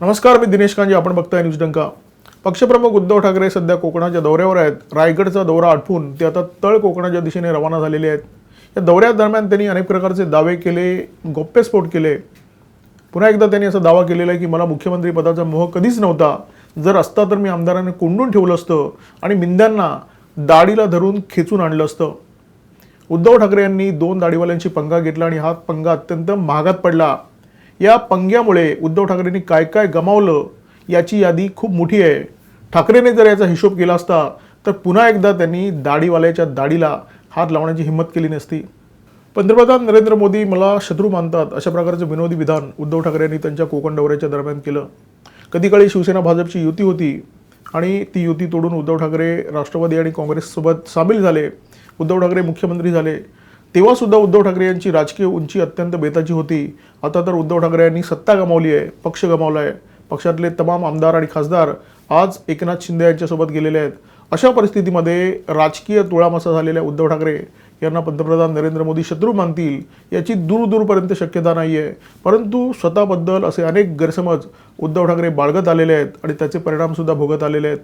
नमस्कार मी दिनेश कांजे. आपण बघताय न्यूज डंका. पक्षप्रमुख उद्धव ठाकरे सध्या कोकणाच्या दौऱ्यावर आहेत. रायगडचा दौरा आटपून ते आता तळ कोकणाच्या दिशेने रवाना झालेले आहेत. या दौऱ्यादरम्यान त्यांनी अनेक प्रकारचे दावे केले गोप्यस्फोट केले. पुन्हा एकदा त्यांनी असा दावा केलेला आहे की मला मुख्यमंत्री पदाचा मोह कधीच नव्हता. जर असता तर मी आमदारांनी कोंडून ठेवलं असतं आणि मिंद्यांना दाढीला धरून खेचून आणलं असतं. उद्धव ठाकरे यांनी दोन दाढीवाल्यांची पंगा घेतला आणि हा पंगा अत्यंत महागात पडला. या पंग्यामुळे उद्धव ठाकरेंनी काय काय गमावलं याची यादी खूप मोठी आहे. ठाकरेने जर याचा हिशोब केला असता तर पुन्हा एकदा त्यांनी दाढीवाल्याच्या दाढीला हात लावण्याची हिंमत केली नसती. पंतप्रधान नरेंद्र मोदी मला शत्रू मानतात अशा प्रकारचं विनोदी विधान उद्धव ठाकरे यांनी त्यांच्या कोकण दौऱ्याच्या दरम्यान केलं. कधी काळी शिवसेना भाजपची युती होती आणि ती युती तोडून उद्धव ठाकरे राष्ट्रवादी आणि काँग्रेससोबत सामील झाले. उद्धव ठाकरे मुख्यमंत्री झाले. तेव्हा सुद्धा उद्धव ठाकरे यांची राजकीय उंची अत्यंत बेताची होती. आता तर उद्धव ठाकरे यांनी सत्ता गमावली आहे पक्ष गमावला आहे. पक्षातले तमाम आमदार आणि खासदार आज एकनाथ शिंदे यांच्यासोबत गेलेले आहेत. अशा परिस्थितीमध्ये राजकीय तोळामसा झालेल्या उद्धव ठाकरे यांना पंतप्रधान नरेंद्र मोदी शत्रू मानतील याची दूरदूरपर्यंत शक्यता नाही आहे परंतु स्वतःबद्दल असे अनेक गैरसमज उद्धव ठाकरे बाळगत आलेले आहेत आणि त्याचे परिणामसुद्धा भोगत आलेले आहेत.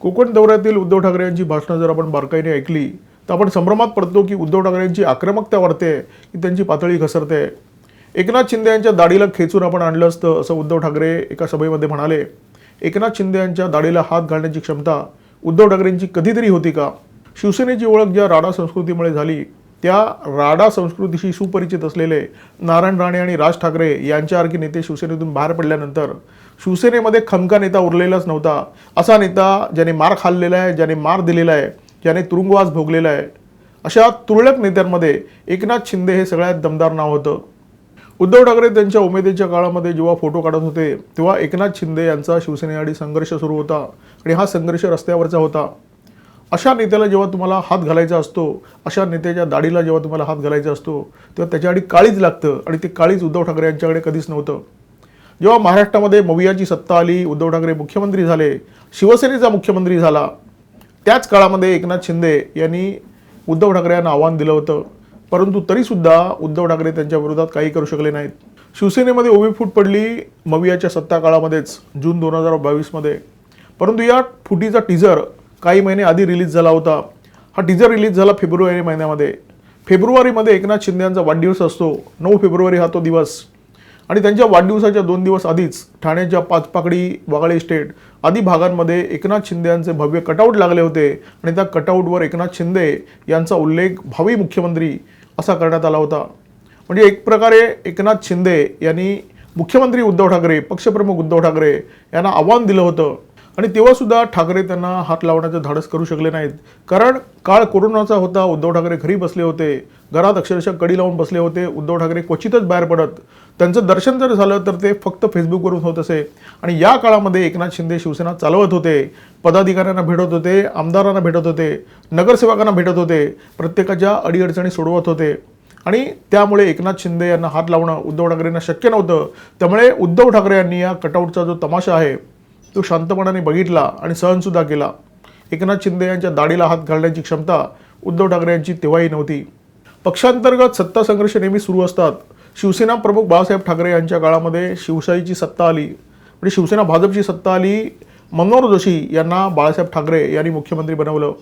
कोकण दौऱ्यातील उद्धव ठाकरे यांची भाषणं जर आपण बारकाईने ऐकली तर आपण संभ्रमात पडतो की उद्धव ठाकरेंची आक्रमकता वाढते की त्यांची पातळी घसरते. एकनाथ शिंदे यांच्या दाढीला खेचून आपण आणलं असतं असं उद्धव ठाकरे एका सभेमध्ये म्हणाले. एकनाथ शिंदे यांच्या दाढीला हात घालण्याची क्षमता उद्धव ठाकरेंची कधीतरी होती का? शिवसेनेची ओळख ज्या राडा संस्कृतीमुळे झाली त्या राडा संस्कृतीशी सुपरिचित असलेले नारायण राणे आणि राज ठाकरे यांच्यासारखे नेते शिवसेनेतून बाहेर पडल्यानंतर शिवसेनेमध्ये खमका नेता उरलेलाच नव्हता. असा नेता ज्याने मार खाल्लेला आहे ज्याने मार दिलेला आहे ज्याने तुरुंगवास भोगलेला आहे अशा तुरळक नेत्यांमध्ये एकनाथ शिंदे हे सगळ्यात दमदार नाव होतं. उद्धव ठाकरे त्यांच्या उमेदीच्या काळामध्ये जेव्हा फोटो काढत होते तेव्हा एकनाथ शिंदे यांचा शिवसेनेआडी संघर्ष सुरू होता आणि हा संघर्ष रस्त्यावरचा होता. अशा नेत्याला जेव्हा तुम्हाला हात घालायचा असतो अशा नेत्याच्या दाढीला जेव्हा तुम्हाला हात घालायचा असतो तेव्हा त्याच्याआडी काळीज लागतं आणि ते काळीज उद्धव ठाकरे यांच्याकडे कधीच नव्हतं. जेव्हा महाराष्ट्रामध्ये मवियाची सत्ता आली उद्धव ठाकरे मुख्यमंत्री झाले शिवसेनेचा मुख्यमंत्री झाला त्याच काळामध्ये एकनाथ शिंदे यांनी उद्धव ठाकरे यांना आव्हान दिलं होतं. परंतु तरीसुद्धा उद्धव ठाकरे त्यांच्या विरोधात काही करू शकले नाहीत. शिवसेनेमध्ये उभी फूट पडली मवियाच्या सत्ता काळामध्येच जून दोन हजार बावीसमध्ये. परंतु या फुटीचा टीझर काही महिने आधी रिलीज झाला होता. हा टीझर रिलीज झाला फेब्रुवारी महिन्यामध्ये. फेब्रुवारीमध्ये एकनाथ शिंदे यांचा वाढदिवस असतो. नऊ फेब्रुवारी हा तो दिवस. आणि त्यांच्या वाढदिवसाच्या दोन दिवस आधीच ठाण्याच्या पाचपाकडी वागळे स्टेट आदी भागांमध्ये एकनाथ शिंदे यांचे भव्य कटआउट लागले होते. आणि त्या कटआउटवर एकनाथ शिंदे यांचा उल्लेख भावी मुख्यमंत्री असा करण्यात आला होता. म्हणजे एक प्रकारे एकनाथ शिंदे यांनी मुख्यमंत्री उद्धव ठाकरे पक्षप्रमुख उद्धव ठाकरे यांना आव्हान दिलं होतं. आणि तेव्हासुद्धा ठाकरे त्यांना हात लावण्याचं धाडस करू शकले नाहीत. कारण काळ कोरोनाचा होता उद्धव ठाकरे घरी बसले होते घरात अक्षरशः कडी लावून बसले होते उद्धव ठाकरे क्वचितच बाहेर पडत. त्यांचं दर्शन जर झालं तर ते फक्त फेसबुकवरून होत असे. आणि या काळामध्ये एकनाथ शिंदे शिवसेना चालवत होते पदाधिकाऱ्यांना भेटत होते आमदारांना भेटत होते नगरसेवकांना भेटत होते प्रत्येकाच्या अडीअडचणी सोडवत होते. आणि त्यामुळे एकनाथ शिंदे यांना हात लावणं उद्धव ठाकरेंना शक्य नव्हतं. त्यामुळे उद्धव ठाकरे यांनी या कटआउटचा जो तमाशा आहे तो शांतपणाने बघितला आणि सहनसुद्धा केला. एकनाथ शिंदे यांच्या दाढीला हात घालण्याची क्षमता उद्धव ठाकरे यांची तेव्हाही नव्हती. पक्षांतर्गत सत्ता संघर्ष नेहमी सुरू असतात. शिवसेना प्रमुख बाळासाहेब ठाकरे यांच्या काळामध्ये शिवशाहीची सत्ता आली. म्हणजे शिवसेना भाजपची सत्ता आली मनोहर जोशी यांना बाळासाहेब ठाकरे यांनी मुख्यमंत्री बनवलं.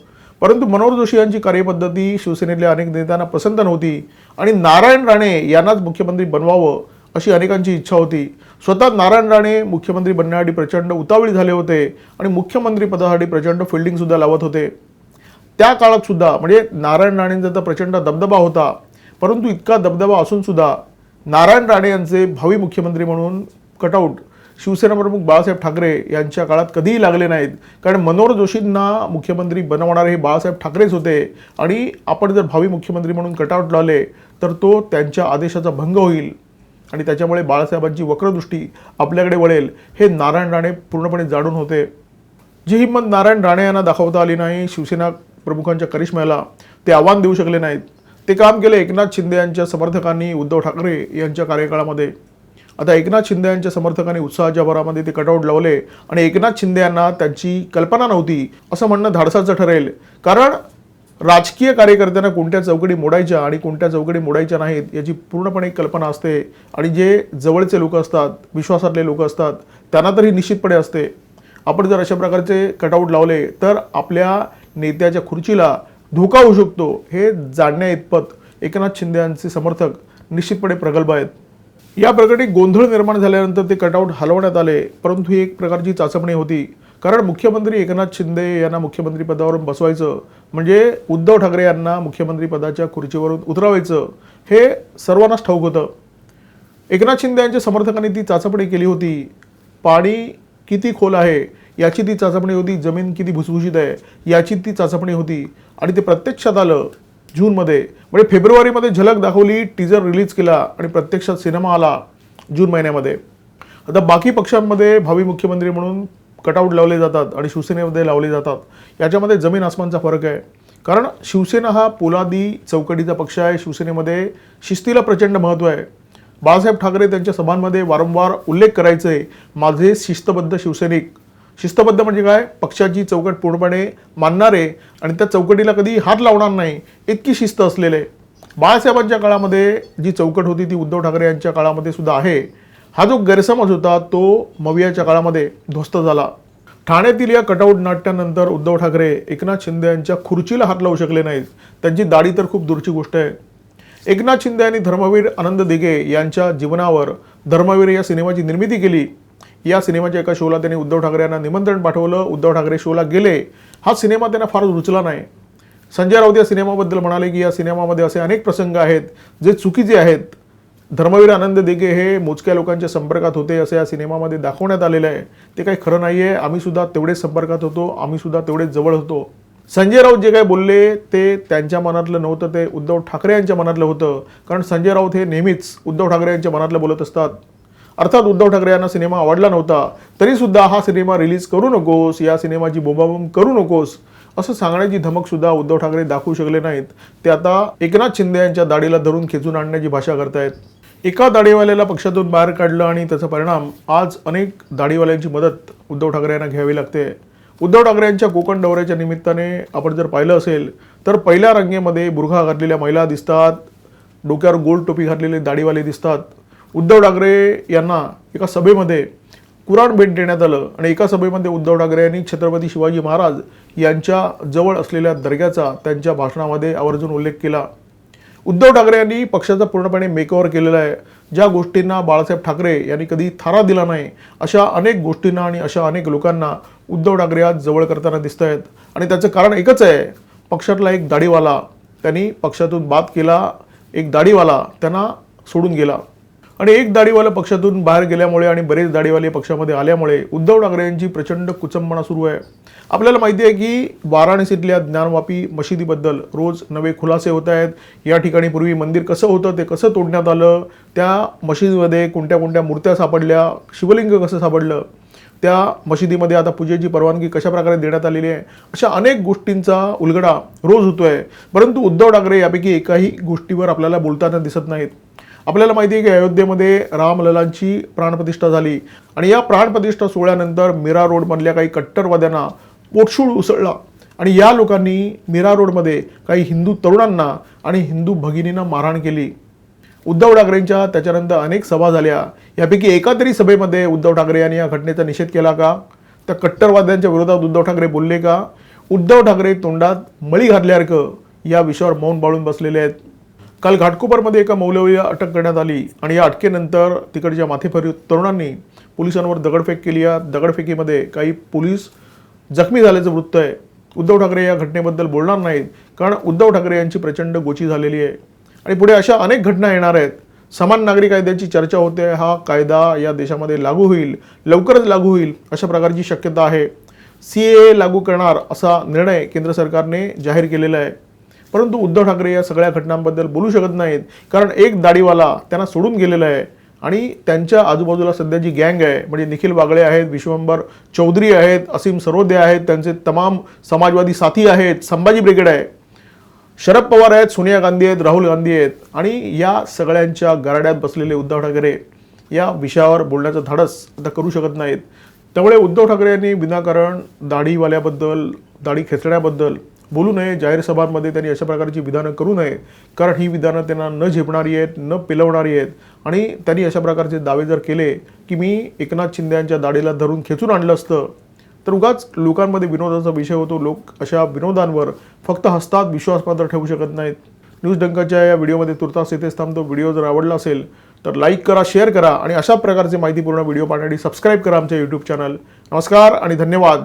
परंतु मनोहर जोशी यांची कार्यपद्धती शिवसेनेतल्या अनेक नेत्यांना पसंत नव्हती आणि नारायण राणे यांनाच मुख्यमंत्री बनवावं अशी अनेकांची इच्छा होती. स्वतः नारायण राणे मुख्यमंत्री बनण्यासाठी प्रचंड उतावळी झाले होते आणि मुख्यमंत्री पदासाठी प्रचंड फिल्डिंगसुद्धा लावत होते. त्या काळात सुद्धा म्हणजे नारायण राणेंचा तर प्रचंड दबदबा होता. परंतु इतका दबदबा असून सुद्धा नारायण राणे यांचे भावी मुख्यमंत्री म्हणून कटआउट शिवसेना प्रमुख बाळासाहेब ठाकरे यांच्या काळात कधीही लागले नाहीत. कारण मनोहर जोशींना मुख्यमंत्री बनवणारे हे बाळासाहेब ठाकरेच होते आणि आपण जर भावी मुख्यमंत्री म्हणून कटआउट लावले तर तो त्यांच्या आदेशाचा भंग होईल. आणि त्याच्यामुळे बाळासाहेबांची वक्रदृष्टी आपल्याकडे वळेल हे नारायण राणे पूर्णपणे जाणून होते. जी हिंमत नारायण राणे यांना दाखवता आली नाही शिवसेना प्रमुखांच्या करिश्म्याला ते आव्हान देऊ शकले नाहीत. ते काम केले एकनाथ शिंदे यांच्या समर्थकांनी उद्धव ठाकरे यांच्या कार्यकाळामध्ये. आता एकनाथ शिंदे यांच्या समर्थकांनी उत्साहाच्या भरामध्ये ते कटआउट लावले आणि एकनाथ शिंदे यांना त्यांची कल्पना नव्हती असं म्हणणं धाडसाचं ठरेल. कारण राजकीय कार्यकर्त्यांना कोणत्या चौकडी मोडायच्या आणि कोणत्या चौकडी मोडायच्या नाहीत याची पूर्णपणे कल्पना असते. आणि जे जवळचे लोक असतात विश्वासातले लोक असतात त्यांना तरी निश्चितपणे असते. आपण जर अशा प्रकारचे कटआउट लावले तर आपल्या नेत्याच्या खुर्चीला धोका होऊ शकतो. हे जाणण्या इतपत एकनाथ शिंदे यांचे समर्थक निश्चितपणे प्रगल्भ आहेत. या प्रकरणी गोंधळ निर्माण झाल्यानंतर ते कटआउट हलवण्यात आले परंतु ही एक प्रकारची चाचपणी होती. कारण मुख्यमंत्री एकनाथ शिंदे यांना मुख्यमंत्रीपदावरून बसवायचं म्हणजे उद्धव ठाकरे यांना मुख्यमंत्रीपदाच्या खुर्चीवरून उतरवायचं हे सर्वांनाच ठाऊक होतं. एकनाथ शिंदे यांच्या समर्थकांनी ती चाचपणी केली होती. पाणी किती खोल आहे याची ती चाचपणी होती. जमीन किती भुसभुशीत आहे याची ती चाचपणी होती. आणि ते प्रत्यक्षात आलं जूनमध्ये. म्हणजे फेब्रुवारीमध्ये झलक दाखवली टीजर रिलीज केला आणि प्रत्यक्षात सिनेमा आला जून महिन्यामध्ये. आता बाकी पक्षांमध्ये भावी मुख्यमंत्री म्हणून कटआउट लावले जातात आणि शिवसेनेमध्ये लावले जातात. याच्यामध्ये जमीन आसमानचा फरक आहे. कारण शिवसेना हा पोलादी चौकटीचा पक्ष आहे. शिवसेनेमध्ये शिस्तीला प्रचंड महत्त्व आहे. बाळासाहेब ठाकरे त्यांच्या सभांमध्ये वारंवार उल्लेख करायचे माझे शिस्तबद्ध शिवसैनिक. शिस्तबद्ध म्हणजे काय? पक्षाची चौकट पूर्णपणे मानणारे आणि त्या चौकटीला कधी हात लावणार नाही इतकी शिस्त असलेले. बाळासाहेबांच्या काळामध्ये जी चौकट होती ती उद्धव ठाकरे यांच्या काळामध्ये सुद्धा आहे. हा जो गैरसमज होता तो मवियाच्या काळामध्ये ध्वस्त झाला. ठाण्यातील या कटआउट नाट्यानंतर उद्धव ठाकरे एकनाथ शिंदे यांच्या खुर्चीला हात लावू शकले नाहीत. त्यांची दाढी तर खूप दूरची गोष्ट आहे. एकनाथ शिंदे यांनी धर्मवीर आनंद दिघे यांच्या जीवनावर धर्मवीर या सिनेमाची निर्मिती केली. या सिनेमाच्या एका शोला त्यांनी उद्धव ठाकरे यांना निमंत्रण पाठवलं. उद्धव ठाकरे शोला गेले. हा सिनेमा त्यांना फार रुचला नाही. संजय राऊत या सिनेमाबद्दल म्हणाले की या सिनेमामध्ये असे अनेक प्रसंग आहेत जे चुकीचे आहेत. धर्मवीर आनंद दिघे हे मोजक्या लोकांच्या संपर्कात होते असं या सिनेमामध्ये दाखवण्यात आलेलं आहे. ते काही खरं नाही आहे आम्ही सुद्धा तेवढेच संपर्कात होतो. आम्ही सुद्धा तेवढेच जवळ होतो. संजय राऊत जे काही बोलले ते त्यांच्या मनातलं नव्हतं. ते उद्धव ठाकरे यांच्या मनातलं होतं. कारण संजय राऊत हे नेहमीच उद्धव ठाकरे यांच्या मनातलं बोलत असतात. अर्थात उद्धव ठाकरे यांना सिनेमा आवडला नव्हता. तरीसुद्धा हा सिनेमा रिलीज करू नकोस या सिनेमाची बोंबाबोंब करू नकोस असं सांगण्याची धमकसुद्धा उद्धव ठाकरे दाखवू शकले नाहीत. ते आता एकनाथ शिंदे यांच्या दाढीला धरून खेचून आणण्याची भाषा करतायत. एका दाढीवाल्याला पक्षातून बाहेर काढलं आणि त्याचा परिणाम आज अनेक दाढीवाल्यांची मदत उद्धव ठाकरे यांना घ्यावी लागते. उद्धव ठाकरे यांच्या कोकण दौऱ्याच्या निमित्ताने आपण जर पाहिलं असेल तर पहिल्या रंगेमध्ये बुरखा घातलेल्या महिला दिसतात डोक्यावर गोल टोपी घातलेले दाढीवाले दिसतात. उद्धव ठाकरे यांना एका सभेमध्ये कुराण भेट देण्यात आलं आणि एका सभेमध्ये उद्धव ठाकरे यांनी छत्रपती शिवाजी महाराज यांच्या जवळ असलेल्या दर्ग्याचा त्यांच्या भाषणामध्ये आवर्जून उल्लेख केला. उद्धव ठाकरे यांनी पक्षाचा पूर्णपणे मेकओव्हर केलेला आहे. ज्या गोष्टींना बाळासाहेब ठाकरे यांनी कधी थारा दिला नाही अशा अनेक गोष्टींना आणि अशा अनेक लोकांना उद्धव ठाकरे आज जवळ करताना दिसत आहेत आणि त्याचं कारण एकच आहे पक्षातला एक दाढीवाला त्यांनी पक्षातून बाद केला एक दाढीवाला त्यांना सोडून गेला. आणि एक दाढीवाला पक्षातून बाहेर गेल्यामुळे आणि बरेच दाढीवाले पक्षामध्ये आल्यामुळे उद्धव ठाकरे यांची प्रचंड कुचंबणा सुरू आहे. आपल्याला माहिती आहे की वाराणसीतल्या ज्ञानवापी मशिदीबद्दल रोज नवे खुलासे होत आहेत. या ठिकाणी पूर्वी मंदिर कसं होतं ते कसं तोडण्यात आलं त्या मशिदीमध्ये कोणत्या कोणत्या मूर्त्या सापडल्या शिवलिंग कसं सापडलं त्या मशिदीमध्ये आता पूजेची परवानगी कशा प्रकारे देण्यात आलेली आहे अशा अनेक गोष्टींचा उलगडा रोज होतोय. परंतु उद्धव ठाकरे यापैकी एकाही गोष्टीवर आपल्याला बोलताना दिसत नाहीत. आपल्याला माहिती आहे की अयोध्येमध्ये रामललांची प्राणप्रतिष्ठा झाली. आणि या प्राणप्रतिष्ठा सोहळ्यानंतर मीरा रोडमधल्या काही कट्टरवाद्यांना पोटशूळ उसळला. आणि या लोकांनी मीरा रोडमध्ये काही हिंदू तरुणांना आणि हिंदू भगिनींना मारहाण केली. उद्धव ठाकरेंच्या त्याच्यानंतर अनेक सभा झाल्या. यापैकी एका तरी सभेमध्ये उद्धव ठाकरे यांनी या घटनेचा निषेध केला का? त्या कट्टरवाद्यांच्या विरोधात उद्धव ठाकरे बोलले का? उद्धव ठाकरे तोंडात मळी घातल्यासारखं या विषयावर मौन बाळून बसलेले आहेत. काल घाटकोपरमध्ये एका मौलवीला अटक करण्यात आली आणि या अटकेनंतर तिकडच्या माथेफरी तरुणांनी पोलिसांवर दगडफेक केली. या दगडफेकीमध्ये काही पोलीस जखमी झाल्याचं वृत्त आहे. उद्धव ठाकरे या घटनेबद्दल बोलणार नाहीत कारण उद्धव ठाकरे यांची प्रचंड गोची झालेली आहे. आणि पुढे अशा अनेक घटना येणार आहेत. समान नागरी कायद्याची चर्चा होते. हा कायदा या देशामध्ये लागू होईल लवकरच लागू होईल अशा प्रकारची शक्यता आहे. सी ए लागू करणार असा निर्णय केंद्र सरकारने जाहीर केलेला आहे. परंतु उद्धव ठाकरे या सगळ्या घटनांबद्दल बोलू शकत नाहीत. कारण एक दाढीवाला त्यांना सोडून गेलेला आहे. आणि त्यांच्या आजूबाजूला सध्या जी गँग आहे म्हणजे निखिल वागळे आहेत विश्वंभर चौधरी आहेत असीम सरोदे आहेत त्यांचे तमाम समाजवादी साथी आहेत संभाजी ब्रिगेड आहे. शरद पवार आहेत सोनिया गांधी आहेत राहुल गांधी आहेत. आणि या सगळ्यांच्या गराड्यात बसलेले उद्धव ठाकरे या विषयावर बोलण्याचं धाडस आता करू शकत नाहीत. त्यामुळे उद्धव ठाकरे यांनी विनाकारण दाढीवाल्याबद्दल दाढी खेचण्याबद्दल बोलू नये जाहीर सभांमध्ये त्यांनी अशा प्रकारची विधानं करू नये कारण ही विधानं त्यांना न झेपणारी आहेत न पिलवणारी आहेत. आणि त्यांनी अशा प्रकारचे दावे जर केले की मी एकनाथ शिंदे यांच्या दाढीला धरून खेचून आणलं असतं तर उगाच लोकांमध्ये विनोदाचा विषय होतो. लोक अशा विनोदांवर फक्त हसतात विश्वासपात्र ठेवू शकत नाहीत. न्यूज डंकाच्या या व्हिडिओमध्ये तुर्तास येथेच थांबतो. व्हिडिओ जर आवडला असेल तर लाईक करा शेअर करा आणि अशा प्रकारचे माहितीपूर्ण व्हिडिओ पाहण्यासाठी सबस्क्राईब करा आमच्या यूट्यूब चॅनल नमस्कार आणि धन्यवाद.